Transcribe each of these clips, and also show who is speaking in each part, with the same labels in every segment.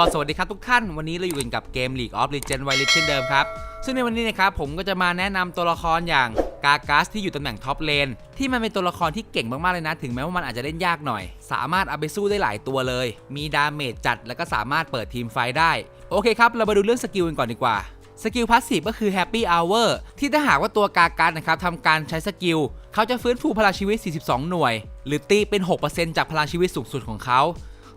Speaker 1: ก็สวัสดีครับทุกท่าน วันนี้เราอยู่กันกับเกม League of Legends Wild เช่นเดิมครับ ซึ่งในวันนี้นะครับผมก็จะมาแนะนำตัวละครอย่างกา g ัสที่อยู่ตำแหน่งท็อปเลนที่มันเป็นตัวละครที่เก่งมากๆเลยนะ ถึงแม้ว่ามันอาจจะเล่นยากหน่อย สามารถเอาไปสู้ได้หลายตัวเลย มีดาเมจจัดแล้วก็สามารถเปิดทีมไฟได้ โอเคครับ เรามาดูเรื่องสกิลกันก่อนดีกว่าสกิลพาสซีฟก็คือ Happy Hour ที่ถ้าหากว่าตัวกาการนะครับทำการใช้สกิล เขาจะฟื้นฟูพลังชีวิต 42 หน่วย หรือตีเป็น 6%จากพลังชีวิตสูงสุดของเขา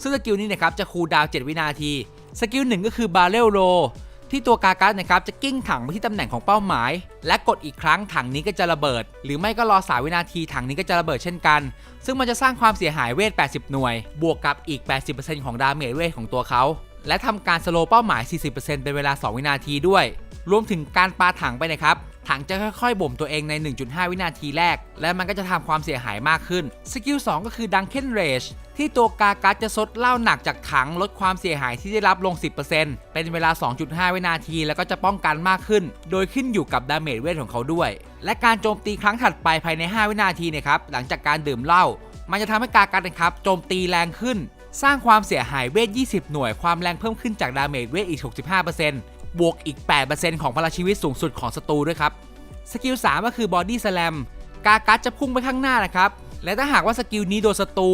Speaker 1: ซึ่งสกิลนี้นะครับจะคูลดาว 7 วินาที สกิลหนึ่งก็คือบาเรลโ w ที่ตัวกาการนะครับจะกิ้งถังไปที่ตำแหน่งของเป้าหมาย และกดอีกครั้งถังนี้ก็จะระเบิด หรือไม่ก็รอ3วินาทีถังนี้ก็จะระเบิดเช่นกัน ซึ่งมันจะสร้างความเสียหายเวท 80 หน่วย บวกกับอีก 80%ของดาเมจเวทของตัวเขา และทำการสโลว์เป้าหมาย 40%เป็นเวลา 2 วินาทีด้วย รวมถึงการปาถังไปนะครับ ถังจะค่อยๆบ่มตัวเองใน 1.5 วินาทีแรก และมันก็จะทำความเสียหายมากขึ้น สกิล 2 ก็คือดังเ e นเรจที่ตัวกาการ์ดจะซดเหล้าหนักจากถังลดความเสียหายที่ได้รับลง 10%เป็นเวลา 2.5 วินาทีแล้วก็จะป้องกันมากขึ้น โดยขึ้นอยู่กับดาเมจเวทของเขาด้วย และการโจมตีครั้งถัดไปภายใน 5 วินาทีเนะครับหลังจากการดื่มเหล้ามันจะทำให้กาการ์ดนะครับโจมตีแรงขึ้น สร้างความเสียหายเวท 20 หน่วยความแรงเพิ่มขึ้นจากดาเมจเวทอีก 65%บวกอีก 8%ของพลังชีวิตสูงสุดของศัตรูด้วยครับ สกิล3ก็คือบอดี้สแลมกากัดจะพุ่งไปข้างหน้านะครับ และถ้าหากว่าสกิลนี้โดนศัตรู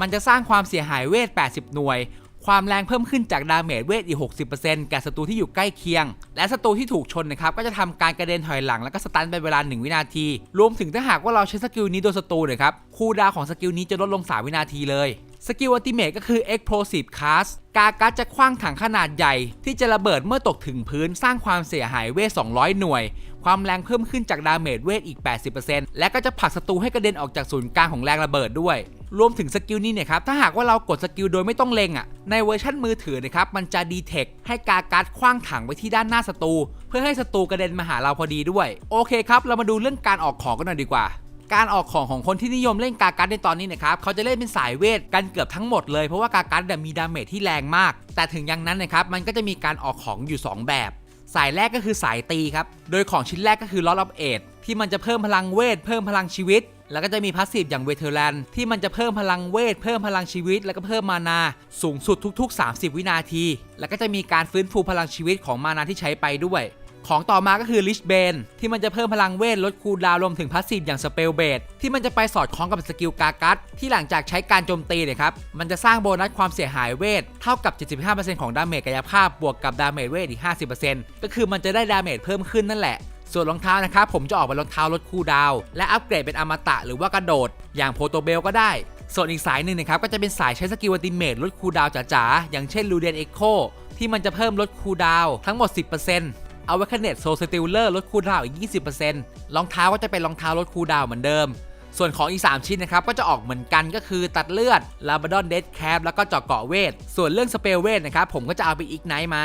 Speaker 1: มันจะสร้างความเสียหายเวท 80 หน่วย ความแรงเพิ่มขึ้นจากดาเมจเวทอีก 60%แก่ศัตรูที่อยู่ใกล้เคียง และศัตรูที่ถูกชนนะครับก็จะทำการกระเด็นถอยหลังแล้วก็สตันเป็นเวลา 1 วินาที รวมถึงถ้าหากว่าเราใช้สกิลนี้โดนศัตรูนะครับคูดาวของสกิลนี้จะลดลง 3 วินาทีเลยสกิลอัลติเมทก็คือ Explosive Cast กากัสจะคว้างถังขนาดใหญ่ ที่จะระเบิดเมื่อตกถึงพื้นสร้างความเสียหายเวท 200 หน่วย ความแรงเพิ่มขึ้นจากดาเมจเวทอีก 80%และก็จะผลักศัตรูให้กระเด็นออกจากศูนย์กลางของแรงระเบิดด้วย รวมถึงสกิลนี้เนี่ยครับถ้าหากว่าเรากดสกิลโดยไม่ต้องเล็งอะในเวอร์ชันมือถือนะครับมันจะดีเทคให้กาการ์ดคว้างถังไปที่ด้านหน้าศัตรูเพื่อให้ศัตรูกระเด็นมาหาเราพอดีด้วย โอเคครับเรามาดูเรื่องการออกของกันหน่อยดีกว่าการออกของของคนที่นิยมเล่นกาการ์ดในตอนนี้นะครับเขาจะเล่นเป็นสายเวทกันเกือบทั้งหมดเลยเพราะว่ากาการ์ดมีดาเมจที่แรงมาก แต่ถึงอย่างนั้นนะครับมันก็จะมีการออกของอยู่ 2 แบบ สายแรกก็คือสายตีครับ โดยของชิ้นแรกก็คือ Lot of a i d ที่มันจะเพิ่มพลังเวท เพิ่มพลังชีวิต แล้วก็จะมีพาสซีฟอย่างเวเทอร์แลนที่มันจะเพิ่มพลังเวท เพิ่มพลังชีวิต แล้วก็เพิ่มมานา สูงสุดทุก ๆ 30 วินาที แล้วก็จะมีการฟื้นฟูพลังชีวิตของมานาที่ใช้ไปด้วยของต่อมาก็คือ Lich Bane ที่มันจะเพิ่มพลังเวทลดคูลดาวรวมถึงพาสซีฟอย่าง Spell b a d ที่มันจะไปสอดคล้องกับสกิลกากัสที่หลังจากใช้การโจมตีเนี่ยครับ มันจะสร้างโบนัสความเสียหายเวท เท่ากับ 75%ของดาเมจกายภาพบวกกับดาเมจเวทอีก 50%ก็คือมันจะได้ดาเมจเพิ่มขึ้นนั่นแหละ ส่วนรองเท้านะครับผมจะออกเป็นรองเท้าลดคูลดาว และอัปเกรดเป็นอมตะหรือว่ากระโดด อย่างโพโตเบลก็ได้ ส่วนอีกสายหนึ่งนะครับก็จะเป็นสายใช้สกิลอัติเมทลดคูลดาวจ๋าๆอย่างเช่นลูเดนเอ็กโคที่มันจะเพิ่มลดคูลดาวทั้งหมด 10%เอาไว้คเนตโซสติลเลอร์ลดคูลดาวอีก 20%รองเท้าก็จะเป็นรองเท้าลดคูลดาวเหมือนเดิม ส่วนของอีก 3 ชิ้นนะครับ ก็จะออกเหมือนกันก็คือตัดเลือดลาบดอนเดดแคปแล้วก็เจาะเกาะเวท ส่วนเรื่องสเปลเวทนะครับ ผมก็จะเอาไปอีกไนท์มา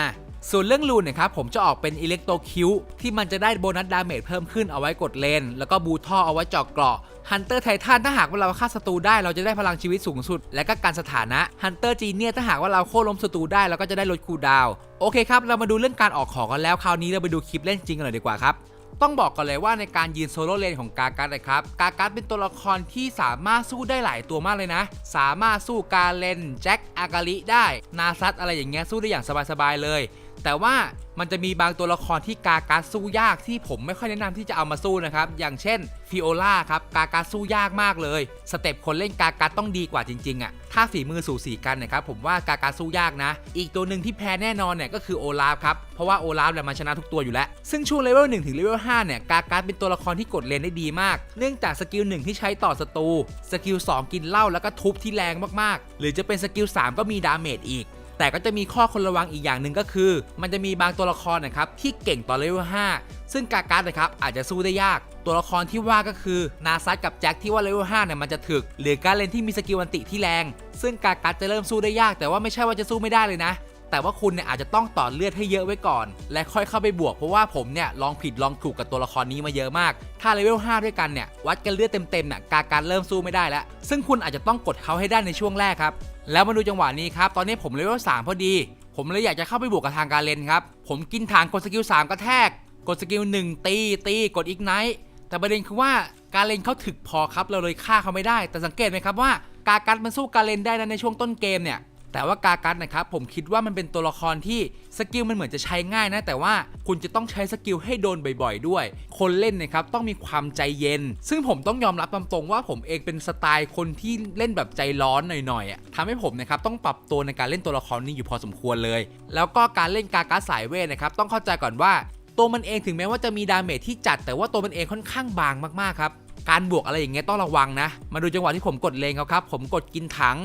Speaker 1: ส่วนเรื่องลูนนะครับผมจะออกเป็นอิเล็กโตคิวที่มันจะได้โบนัสดาเมจเพิ่มขึ้นเอาไว้กดเลน แล้วก็บูท่อเอาไว้เจาะเกราะฮันเตอร์ไททันถ้าหากว่าเราฆ่าศัตรูได้เราจะได้พลังชีวิตสูงสุด และก็การสถานะฮันเตอร์จีเนียถ้าหากว่าเราโค่นล้มศัตรูได้เราก็จะได้ลดคูดาวโอเคครับเรามาดูเรื่องการออกของกันแล้วคราวนี้เราไปดูคลิปเล่นจริงกันหน่อยดีกว่าครับต้องบอกก่อนเลยว่าในการยืนโซโล่เลนของกาการ์ดนะครับ กาการ์ดเป็นตัวละครที่สามารถสู้ได้หลายตัวมากเลยนะ สามารถสู้กาเลนแจ็คอากาลิได้ นาซัตอะไรอย่างเงี้ยสู้ได้อย่างสบายๆเลย แต่ว่ามันจะมีบางตัวละครที่กาการ์ดสู้ยากที่ผมไม่ค่อยแนะนำที่จะเอามาสู้นะครับ อย่างเช่นฟิโอล่าครับกาการ์ดสู้ยากมากเลย สเต็ปคนเล่นกาการ์ดต้องดีกว่าจริงๆอะ่ะถ้าฝีมือสูสีกันนะครับผมว่ากาการ์ดสู้ยากนะ อีกตัวหนึ่งที่แพ้แน่นอนเนี่ยก็คือโอลาฟครับเพราะว่าโอลาฟเนี่ยมันชนะทุกตัวอยู่แล้ว ซึ่งช่วงเลเวล1ถึงเลเวล5เนี่ยกาการ์ดเป็นตัวละครที่กดเลนได้ดีมาก เนื่องจากสกิล1ที่ใช้ต่อศัตรูสกิล2กินเหล้าแล้วก็ทุบที่แรงมากๆ หรือจะเป็นสกิล3ก็มีดาเมจอีก แต่ก็จะมีข้อควรระวังอีกอย่างหนึ่งก็คือ มันจะมีบางตัวละครนะครับที่เก่งต่อเลเวล5ซึ่งกาการ์ดนะครับอาจจะสู้ได้ยาก ตัวละครที่ว่าก็คือนาซัตกับแจ็คที่ว่าเลเวล5เนี่ยมันจะถึก หรือการเล่นที่มีสกิลอันติที่แรง ซึ่งกาการ์ดจะเริ่มสู้ได้ยาก แต่ว่าไม่ใช่ว่าจะสู้ไม่ได้เลยนะแต่ว่าคุณเนี่ยอาจจะต้องต่อเลือดให้เยอะไว้ก่อน และค่อยเข้าไปบวกเพราะว่าผมเนี่ยลองผิดลองถูกกับตัวละครนี้มาเยอะมาก ถ้าเลเวล5ด้วยกันเนี่ยวัดกันเลือดเต็มๆเนี่ยกาการเริ่มสู้ไม่ได้แล้ว ซึ่งคุณอาจจะต้องกดเขาให้ได้ในช่วงแรกครับ แล้วมาดูจังหวะนี้ครับ ตอนนี้ผมเลเวล3พอดี ผมเลยอยากจะเข้าไปบวกกับทางการเลนครับ ผมกินทางกดสกิล3กระแทก กดสกิล1ตีตีกดอีกไนท์แต่ประเด็นคือว่าการเลนเขาถึกพอครับเราเลยฆ่าเขาไม่ได้ แต่สังเกตไหมครับว่ากากัดมันสู้การเลนได้นะในช่วงต้นเกมเนี่ย แต่ว่ากากัสนะครับผมคิดว่ามันเป็นตัวละครที่สกิลมันเหมือนจะใช้ง่ายนะ แต่ว่าคุณจะต้องใช้สกิลให้โดนบ่อยๆ ด้วย คนเล่นนะครับต้องมีความใจเย็น ซึ่งผมต้องยอมรับตามตรงว่าผมเองเป็นสไตล์คนที่เล่นแบบใจร้อนหน่อยๆอะทำให้ผมนะครับต้องปรับตัวในการเล่นตัวละครนี้อยู่พอสมควรเลย แล้วก็การเล่นกากัสสายเวทนะครับต้องเข้าใจก่อนว่าตัวมันเองถึงแม้ว่าจะมีดาเมจที่จัด แต่ว่าตัวมันเองค่อนข้างบางมากๆครับการบวกอะไรอย่างเงี้ยต้องระวังนะ มาดูจังหวะที่ผมกดเลงเขาครับ ผมกดกินถัง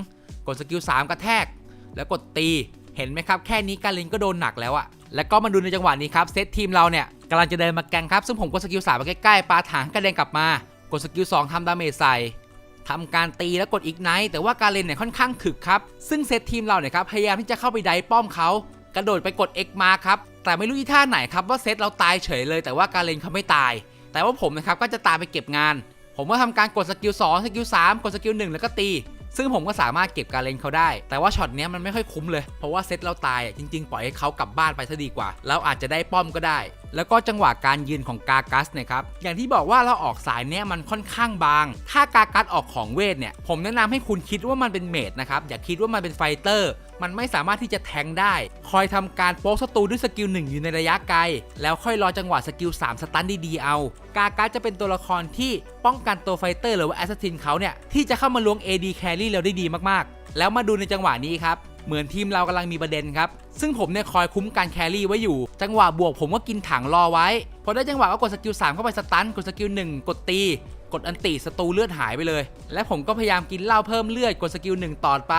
Speaker 1: กดสกิล3กระแทก แล้วกดตี เห็นไหมครับ แค่นี้การเลงก็โดนหนักแล้วอะแล้วก็มาดูในจังหวะนี้ครับเซตทีมเราเนี่ยกำลังจะเดินมาแกงครับซึ่งผมกดสกิล3มาใกล้ๆปาถังกระเด็นกลับมา กดสกิล2ทำดาเมจใส่ทำการตีแล้วกดอีกไนท์แต่ว่าการเลนเนี่ยค่อนข้างขึกครับซึ่งเซตทีมเราเนี่ยครับพยายามที่จะเข้าไปไดป้อมเขากระโดดไปกด X มาครับแต่ไม่รู้ที่ท่าไหนครับว่าเซตเราตายเฉยเลย แต่ว่าการเลนเขาไม่ตาย แต่ว่าผมนะครับก็จะตามไปเก็บงาน ผมก็ทำการกดสกิล2สกิล3กดสกิล1แล้วก็ตี ซึ่งผมก็สามารถเก็บการเล่นเขาได้ แต่ว่าช็อตเนี้ยมันไม่ค่อยคุ้มเลย เพราะว่าเซตเราตายอะจริง ๆ ปล่อยให้เขากลับบ้านไปซะดีกว่า เราอาจจะได้ป้อมก็ได้ แล้วก็จังหวะการยืนของกากัสเนี่ยครับ อย่างที่บอกว่าเราออกสายเนี้ยมันค่อนข้างบาง ถ้ากากัสออกของเวทเนี่ย ผมแนะนำให้คุณคิดว่ามันเป็นเมดนะครับ อย่าคิดว่ามันเป็นไฟเตอร์ มันไม่สามารถที่จะแทงได้ คอยทำการโป๊กศัตรูด้วยสกิล1อยู่ในระยะไกล แล้วค่อยรอจังหวะสกิล3สตันดีๆเอา กากัสจะเป็นตัวละครที่ป้องกันตัวไฟเตอร์หรือว่าแอสซัสซินเขาเนี่ยที่จะเข้ามาล้วง AD carry เราได้ดีมากๆ แล้วมาดูในจังหวะนี้ครับเหมือนทีมเรากำลังมีประเด็นครับ ซึ่งผมเนี่ยคอยคุ้มการแครี่ไว้อยู่ จังหวะบวกผมก็กินถังรอไว้ พอได้จังหวะก็กดสกิล3เข้าไปสตัน กดสกิล1กดตี กดอันติศัตรูเลือดหายไปเลย และผมก็พยายามกินเหล้าเพิ่มเลือดกดสกิล1ต่อไป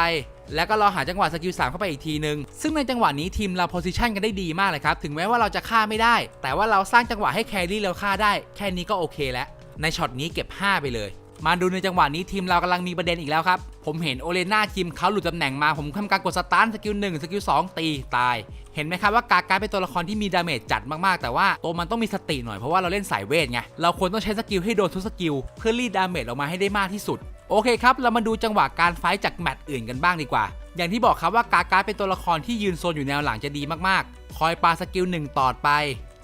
Speaker 1: แล้วก็รอหาจังหวะสกิล3เข้าไปอีกทีนึง ซึ่งในจังหวะนี้ทีมเราโพซิชันกันได้ดีมากเลยครับ ถึงแม้ว่าเราจะฆ่าไม่ได้ แต่ว่าเราสร้างจังหวะให้แครี่เราฆ่าได้ แค่นี้ก็โอเคแล้ว ในช็อตนี้เก็บ 5 ไปเลย มาดูในจังหวะนี้ทีมเรากำลังมีประเด็นอีกแล้วครับ ผมเห็นโอเลน่าทีมเขาหลุดตำแหน่งมา ผมทำการกดสตาร์ทสกิล1สกิล2ตีตาย เห็นไหมครับว่ากาการเป็นตัวละครที่มีดาเมจจัดมากๆ แต่ว่าตัวมันต้องมีสติหน่อยเพราะว่าเราเล่นสายเวทไง เราควรต้องใช้สกิลให้โดนทุกสกิลเพื่อรีดดาเมจออกมาให้ได้มากที่สุด โอเคครับ เรามาดูจังหวะการไฟจากแมตช์อื่นกันบ้างดีกว่า อย่างที่บอกครับว่ากาการเป็นตัวละครที่ยืนโซนอยู่แนวหลังจะดีมากๆ คอยปาสกิล1ต่อไป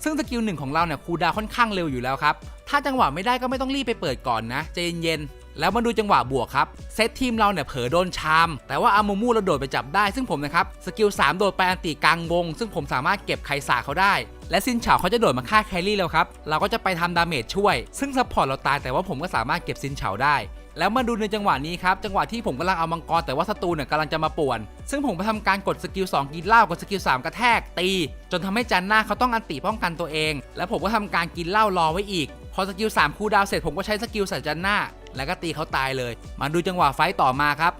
Speaker 1: ซึ่งสกิลหนึ่งของเราเนี่ยคูลดาค่อนข้างเร็วอยู่แล้วครับ ถ้าจังหวะไม่ได้ก็ไม่ต้องรีบไปเปิดก่อนนะใจเย็นๆ แล้วมาดูจังหวะบวกครับ เซตทีมเราเนี่ยเผลอโดนชาม แต่ว่าอามูมูเราโดดไปจับได้ ซึ่งผมนะครับ สกิล 3 โดดไปอันติกลางวง ซึ่งผมสามารถเก็บไคสาเขาได้ และซินเฉาเขาจะโดดมาฆ่าแครี่แล้วครับ เราก็จะไปทำดาเมจช่วย ซึ่งซัพพอร์ตเราตายแต่ว่าผมก็สามารถเก็บซินเฉาได้แล้วมาดูในจังหวะนี้ครับ จังหวะที่ผมกำลังเอามังกรแต่ว่าศัตรูเนี่ยกำลังจะมาป่วน ซึ่งผมไปทำการกดสกิล2กินเหล้ากดสกิล3กระแทกตี จนทำให้จันหน้าเขาต้องอันติป้องกันตัวเอง แล้วผมก็ทำการกินเหล้ารอไว้อีก พอสกิล3คูดาวเสร็จผมก็ใช้สกิลใส่จันหน้า แล้วก็ตีเขาตายเลย มาดูจังหวะไฟต่อมาครับ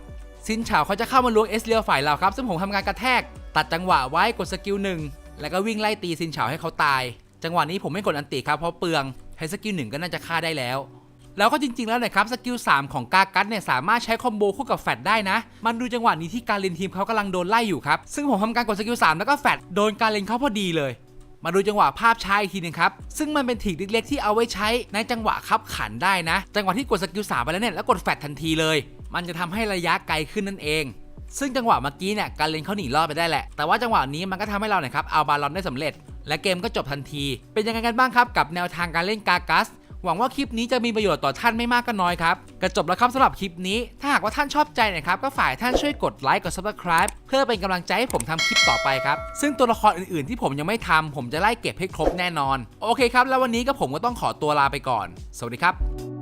Speaker 1: ซินเฉาเขาจะเข้ามาล้วงเอสเรียวฝ่ายเราครับ ซึ่งผมทำการกระแทก ตัดจังหวะไว้กดสกิลหนึ่งแล้วก็วิ่งไล่ตีซินเฉาให้เขาตาย จังหวะนี้ผมไม่กดอันติครับเพราะเปลืองใช้สกิลหนึ่งก็น่าจะฆ่าได้แล้วแล้วก็จริงๆ แล้วนะครับสกิล 3 ของกากัสเนี่ยสามารถใช้คอมโบคู่กับแฟดได้นะ มันดูจังหวะนี้ที่การเลนทีมเขากำลังโดนไล่อยู่ครับ ซึ่งผมทำการกดสกิล 3 แล้วก็แฟดโดนการเลนเขาพอดีเลย มาดูจังหวะภาพช้าอีกทีหนึงครับ ซึ่งมันเป็นทริกเล็กๆที่เอาไว้ใช้ในจังหวะคับขันได้นะ จังหวะที่กดสกิลสามไปแล้วเนี่ยแล้วกดแฟดทันทีเลย มันจะทำให้ระยะไกลขึ้นนั่นเอง ซึ่งจังหวะเมื่อกี้เนี่ยการเลนเขาหนีรอดไปได้แหละ แต่ว่าจังหวะนี้มันก็ทำให้เราเนี่ยครับเอาบาลอนได้สำเร็จ และเกมก็จบทันที เป็นยังไงกันบ้างครับกับแนวทางการเล่นกากัส หวังว่าคลิปนี้จะมีประโยชน์ต่อท่านไม่มากก็น้อยครับกระจบแล้วครับสำหรับคลิปนี้ ถ้าหากว่าท่านชอบใจนะครับก็ฝ่ายท่านช่วยกดไลค์กด subscribe เพื่อเป็นกำลังใจให้ผมทำคลิปต่อไปครับซึ่งตัวละครอื่นๆ ที่ผมยังไม่ทำผมจะไล่เก็บให้ครบแน่นอน โอเคครับ แล้ววันนี้ก็ผมก็ต้องขอตัวลาไปก่อน สวัสดีครับ